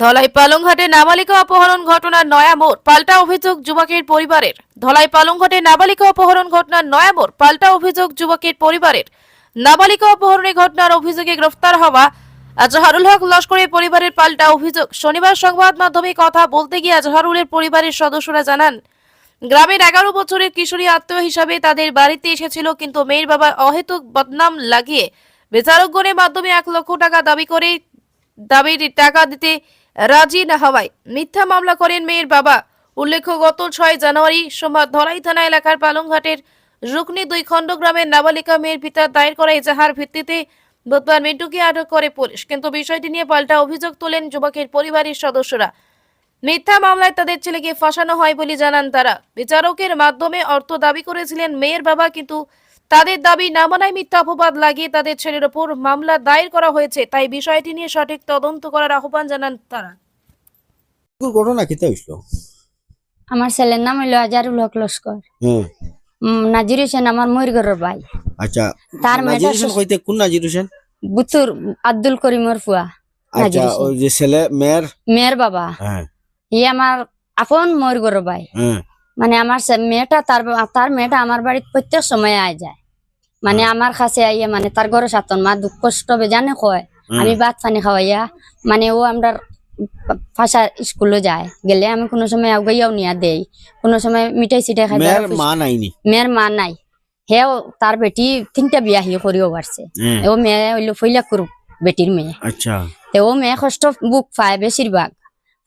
ধলাই পালংঘাটে নাবালিকা অপহরণ ঘটনার নয়া মোড়, পাল্টা অভিযোগ যুবকের পরিবারের। ধলাই পালংঘাটে নাবালিকা অপহরণ ঘটনার নয়া মোড়, পাল্টা অভিযোগ যুবকের পরিবারের। নাবালিকা অপহরণের ঘটনার অভিযোগে গ্রেফতার হওয়া আজহারুল হক লস্করের পরিবারের পাল্টা অভিযোগ। শনিবার সংবাদ মাধ্যমে কথা বলতে গিয়ে আজহারুলের পরিবারের সদস্যরা জানান, গ্রামের এগারো বছরের কিশোরী আত্মীয় হিসাবে তাদের বাড়িতে এসেছিল, কিন্তু মেয়ের বাবা অহেতুক বদনাম লাগিয়ে বিচারকগণের মাধ্যমে এক লক্ষ টাকা দাবি করে দাবির টাকা দিতে রাজি না হওয়ায় মিথ্যা মামলা করেন মেয়ের বাবা। উল্লেখ্য, গত ছয় জানুয়ারি সোমবার ধলাই থানা এলাকার পালংঘাটের রুকনি দুই খণ্ড গ্রামের নাবালিকা মেয়ের পিতা দায়ের করা এজাহার ভিত্তিতে বুধবার মিন্টুকে আটক করে পুলিশ। কিন্তু বিষয়টি নিয়ে পাল্টা অভিযোগ তোলেন যুবকের পরিবারের সদস্যরা। মিথ্যা মামলায় তাদের ছেলেকে ফাঁসানো হয় বলে জানান তারা। বিচারকের মাধ্যমে অর্থ দাবি করেছিলেন মেয়ের বাবা, কিন্তু তাদের দাবি না মানায় মিথ্যা অপবাদ লাগিয়ে তাদের ছেলের ওপর মামলা দায়ের করা হয়েছে। তাই বিষয়টি নিয়ে সঠিক তদন্ত করার আহ্বান জানান তারা। ঘটনা কিতা হইছিল আমার ছেলের নাম হইল আজারুল হক লস্কর। হুম উম, নাজির হোসেন আমার ময়ূরগড়ের ভাই। আচ্ছা তার নাজির হোসেন কইতে কোন নাজির হোসেন? বুতুর আব্দুল করিমর ফুয়া আচ্ছা ওই যে ছেলে মেয়ের? মেয়ের বাবা। হ্যাঁ। ই আমার আপন ময়ূরগড়ের ভাই। হ্যাঁ। মানে আমার মেয়েটা তার তার মেয়েটা আমার বাড়িতে প্রত্যেক সময় আয় যায়। মানে আমার কাছে আইয়া মানে তার ঘরে সাতন মা দুঃখ কষ্ট জানে কয় আমি ভাত পানি খাওয়াইয়া মানে ও আমরা ভাষা স্কুলে যায়। গেলে আমি কোনো সময় আগাইয়াও নিয়া দেই কোনো সময় মিঠাই সিটাই খাই মেয়ের মা নাইনি? মেয়ের মা নাই। হেও তার বেটি তিনটা বিয়া হি করিও পারছে। ও মেয়ে হইল ফৈলাকুর বেটির মেয়ে। আচ্ছা। তে ও মেয়ে কষ্ট বুক পায় বেশিরভাগ।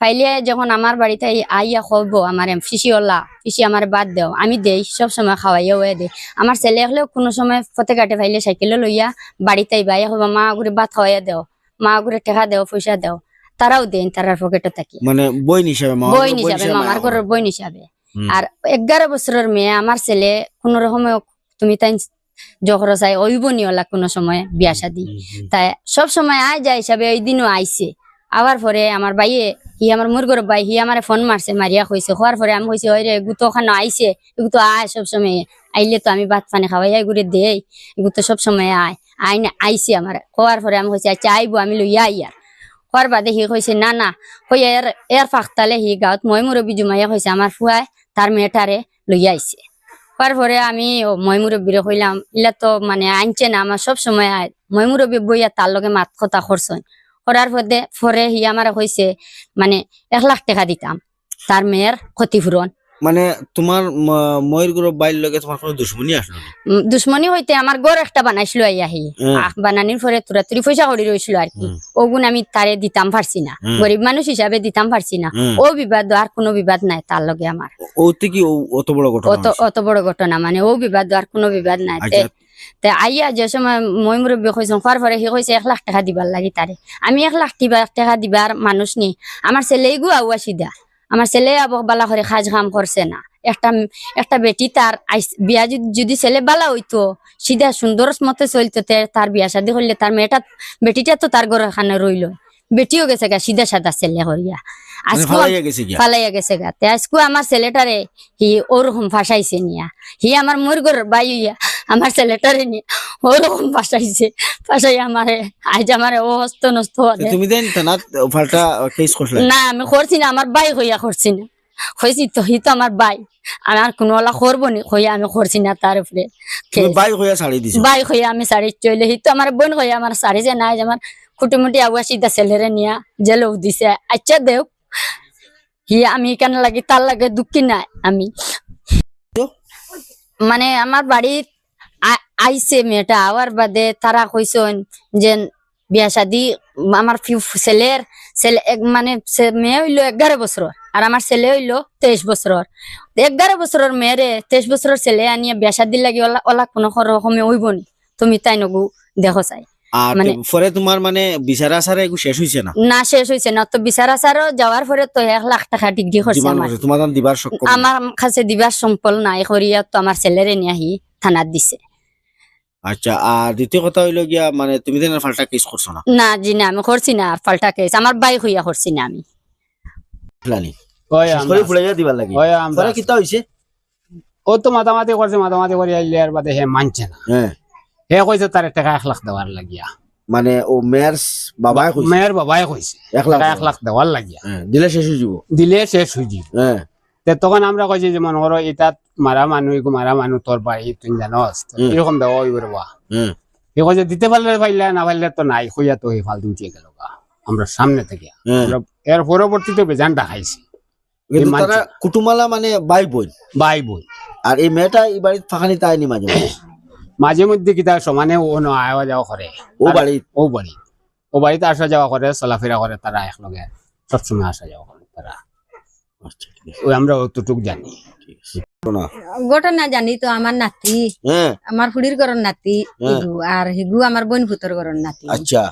পাইলে যখন আমার বাড়িতে আইয়া খব আমার ফিসিওলা ফিসি আমার বাদ দেও আমি দেই সব সময় খাওয়াইয়া ওয়ে দে আমার ছেলে হলেও কোনো সময় ফতে কাটে পাইলে সাইকেলে লইয়া বাড়িতে আইবা হবা মা ঘুরে ভাত খাওয়াইয়া দেও মা ঘুরে টেকা দেও পয়সা দেও। তারাও দেন তারার পকেটে থাকি। মানে বই হিসাবে মা বই হিসাবে মামার ঘরের বই হিসাবে। আর এগারো বছরের মেয়ে আমার ছেলে কোন রকমে তুমি তাই জহর চাই ওইব নিওলা কোনো সময় বিয়া শাদি। তাই সব সময় আয় যায় হিসাবে ওই দিনও আইছে। আবার পরে আমার বাইয়ে হি আমার মুরগর বাই হি আমার ফোন মারছে, মারিয়া কইছে খোয়ার পরে আমি কইছি ওই রে এগু তো ওখানে আইছে এগু তো আয় সব সময় আইলে তো আমি ভাত পানি খাওয়াই এগুলো দেই এগু তো সব সময় আয় আই না আইছে আমার খোয়ার পরে আমি কইছি আচ্ছা আইবো, আমি লইয়া আইয়ার খোয়ার বাদে হি কইছে, না না, কই এর এর ফাঁকতালে হি গাঁৱত মই মুরব্বী জুমাইয়া কইছে আমার ফুয়াই তার মেয়েটারে লইয়া আইছে। খোয়ার পরে আমি মই মুরব্বীরে কইলাম, ইলা তো মানে আনছে না আমার সব সময় আয় মই মুরব্বী বইয়া তার লগে মাত কথা করছন করার পরে পরে হি আমার কইছে মানে এক লাখ টাকা দিতাম তার মেয়ের ক্ষতিপূরণ মানে তোমার ময়ূরগুলো বাইর লগে তোমার কোনো দুশ্মনী আসলো দুশ্মনী হইতে আমার গড় একটা বানাইছিল আহ, বানানির পরে তোরা তুরি পয়সা করি রইছিল আর কি। ওগুন আমি তারে দিতাম পারছি না। গরিব মানুষ হিসাবে দিতাম পারছি না। ও বিবাদ আর কোনো বিবাদ নাই তার লগে আমার ওতে কি অত বড় ঘটনা অত অত বড় ঘটনা মানে ও বিবাদ আর কোনো বিবাদ নাই। তে- আইয়া যে সময় মই মুরব্বী কইছেন খোৱাৰ পরে সি কইছে এক লাখ টাকা দিবার লাগি তারে আমি এক লাখ দিবা টাকা দিবার মানুষ নি। আমার ছেলে গু আউয়া সিধা আমার ছেলে আবক বালা করে খাজ কাম করছে না। একটা একটা বেটি তার বিয়া যদি- যদি ছেলে বালা হইতো সিধা সুন্দর মতে চলতো তে- তার বিয়া শাদি করলে তার মেয়েটা বেটিটা তো তার ঘর খানে রইল বেটিও গেছে গা সিধা সাদা ছেলে করিয়া মানে আজকে ফালাইয়া গেছে গা। তে আজকু আমার ছেলেটারে হি ওরকম ফাঁসাইছে নিয়া। হি আমার মুরগর বাই হইয়া। আমার ছেলেটারে নিয়ে ওরকম ফাঁসাইছে ফাঁসাই আমারে আজ আমারে ও হস্ত নষ্ট তুমি দেন থানাত ফাল্টা কেস করছিলে? না আমি করছি না আমার বাই হইয়া করছি না। হয়েছি তো হি তো আমার বাই আমার কোনো ওলা করব নি হইয়া আমি করছি না তার উপরে বাইক হইয়া ছাড়ি দিছো? বাই হইয়া আমি শাড়ি চলে হি তো আমার বোন হইয়া আমার শাড়ি যে নাই যে আমার খুটিমুটি আগুয়া সিধা ছেলেরে নিয়া জেলেও দিছে। আচ্ছা দেও হি আমি কেন লাগি তার লাগে দুঃখী নাই আমি। মানে আমার বাড়ির আ- আইছে মেয়েটা আওয়ার বাদে তারা কইসন যে বিয়া শাদি আমার ফিউ- ছেলের ছেলে এক- মানে মেয়ে হইল এগারো বছর আর আমার ছেলে হইল তেইশ বছর এগারো বছরের মেয়েরে তেইশ বছরের ছেলে আনিয়া বিয়া শাদি লাগি ওলা ওলা কোনো রকমে হইব নি। তুমি তাই নগু দেখো চাই। মানে- পরে তোমার মানে বিচার আসারে একু শেষ হইছে না? না শেষ হয়েছে না তো বিচার আচারও যাওয়ার পরে তো এক লাখ টাকা দিবার আমার কাছে দিবার সম্পল নাই করিয়া তো আমার ছেলেরে নিয়ে আহি থানাত দিছে। আচ্ছা আর দ্বিতীয় কথা হইল গিয়া মানে তুমি দেন ফাল্টা কেস করছ না। না জি না আমি করছি না পাল্টা কেস আমার বাইক হইয়া করছি না আমি। ওই দিবার লাগে। ওই আমরা কিতা হইছে? ও তো মাতামাতি করছে মাতামাতি করে আইলে আর বাদে হে মানছে না। হ্যাঁ হে কইছে তার টাকা এক লাখ দেওয়ার লাগিয়া। মানে ও মেয়ের বাবাই কইছে? মেয়ের বাবাই কইছে। এক লাখ টাকা এক লাখ দেওয়ার। লাগিয়া। হ্যাঁ, দিলে শেষ হয়ে যাব। দিলে শেষ হয়ে যাব। হ্যাঁ। তে তখন আমরা কইছি যে মনে করো এটা মারা মানুষ মারা মানুষ তোর বাড়ি তুই জানস। এরকম দেওয়া এ কইছে দিতে পারলে পাইলে না পাইলে তো নাই কইয়া তো এই ফালতু উঠিয়ে গেল আমরা সামনে থেকে এর পরবর্তীতে বেজানটা খাইছি। তারা কুটুমালা মানে বাই বাই বই আর এই মেয়েটা এই বাড়িতে ফাঁকানি তাইনি মাঝে মাঝে মধ্যে কিতা সমানে ও আওয়া যাওয়া করে। ও বাড়ি ও বাড়ি ও বাড়িতে আসা যাওয়া করে চলাফেরা করে তারা একলগে সবসময় আসা যাওয়া করে তারা। ওই আমরা অতটুক জানি। ঠিক আছে। ঘটনা জানি তো আমার নাতি হ্যাঁ। আমার ফুড়ির গরম নাতি হ্যাঁ। হিগু আর হিগু আমার বোন ভূতর গরম নাতি। আচ্ছা।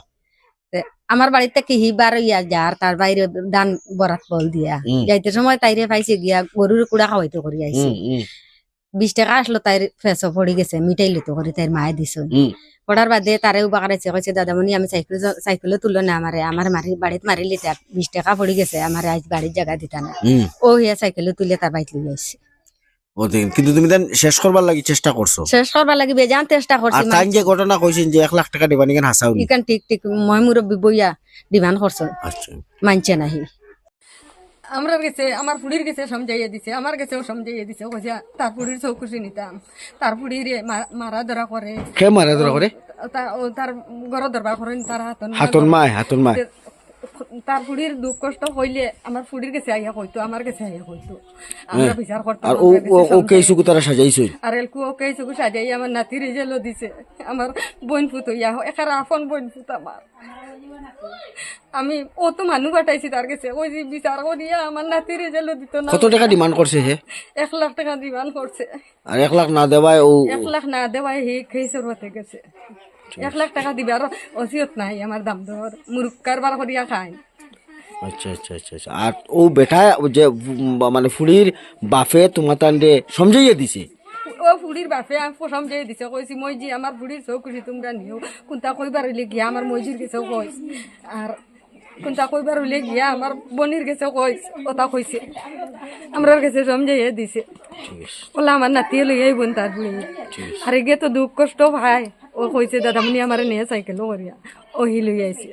আমার বাড়িতে কি হিবার ইয়া যার তার বাইরে দান বরাত বল দিয়া। যাইতে সময় তাইরে পাইছে গিয়া গরুর কুড়া খাওয়াইতে করি আইছে। বিশ টাকা আসলো তাই ফেসো পড়ি গেছে মিটাই লিতো করে তাই মায়ে দিছ। পড়ার বাদে তারেও বাকারাইছে কইছে দাদামণি আমি সাইকেল সাইকেলে তুলো না আমারে আমার মারি বাড়িত মারি লিতে বিশ টাকা পড়ি গেছে আমার আজ বাড়ির জায়গা দিতা না ও হিয়া সাইকেলে তুলে তার বাইত লই আইছে কিন্তু তুমি দেন শেষ করবার লাগি চেষ্টা করছ শেষ করবার লাগি বেজান চেষ্টা করছি আর তাই যে ঘটনা কইছেন যে লাখ টাকা দিবা নিকেন হাসাও ইকান ঠিক ঠিক মই মুরব্বী বইয়া করছ আচ্ছা। মানছে নাহি আমরা গেছে আমার ফুড়ির গেছে সমঝাইয়া দিছে আমার গেছেও সমঝাইয়া দিছে। কইছে তার ফুড়ির চৌকুশি নিতাম তার ফুড়ির মারা ধরা করে। কে মারা ধরা করে? তার ঘর দরবার করেন তার হাতন হাতন মায়। হাতন মায়। তার ফুড়ির দুঃখ কষ্ট হইলে আমার ফুড়ির গেছে আইয়া কইতো আমার গেছে আইয়া কইতো আমরা বিচার করতাম আর ও আমরা ও- ও সুকু তারা সাজাইছই আর এলকু ওকে চুকু সাজাই আমার নাতি রেজেলও দিছে। আমার বোন ফুত ইয়া এখানে আপন বোন ফুত আমার আমি ও তো মানুষ পাঠাইছি তার কাছে ওই যে বিচার করিয়া আমার নাতি রেজেলও দিত না। কত টাকা ডিমান্ড করছে হে এক লাখ টাকা দিবান করছে আর এক লাখ না দেওয়ায় ও এক লাখ না দেওয়াই হে খেয়ে সরবতে গেছে। এক লাখ টাকা দিবার অসিয়ত নাই আমার দাম দর মুরুক্কার বার করিয়া খাই আচ্ছা আচ্ছা আচ্ছা আচ্ছা। আর ও বেটা যে মানে ফুলির বাপে তোমার তান্ডে সমঝাইয়া দিছে? ও ফুড়ির বাপে আমি প্রথম যে দিছে কইছি মই যে আমার ফুড়ির চৌকুশি তোমরা নিও। কোনটা কইবার হইলে গিয়া আমার মইজির কিছু কইস। আর কোনটা কইবার হইলে গিয়া আমার বনির গেছেও কইছে ওটা কইছে। আমরার কাছে সমঝাইয়ে দিছে। ওলা আমার নাতি লইয়াই বোন তার আর গিয়ে তো দুঃখ কষ্ট ভাই। ও কইছে দাদামণি আমার নিয়ে সাইকেলও করিয়া। ওহি লই আইছে।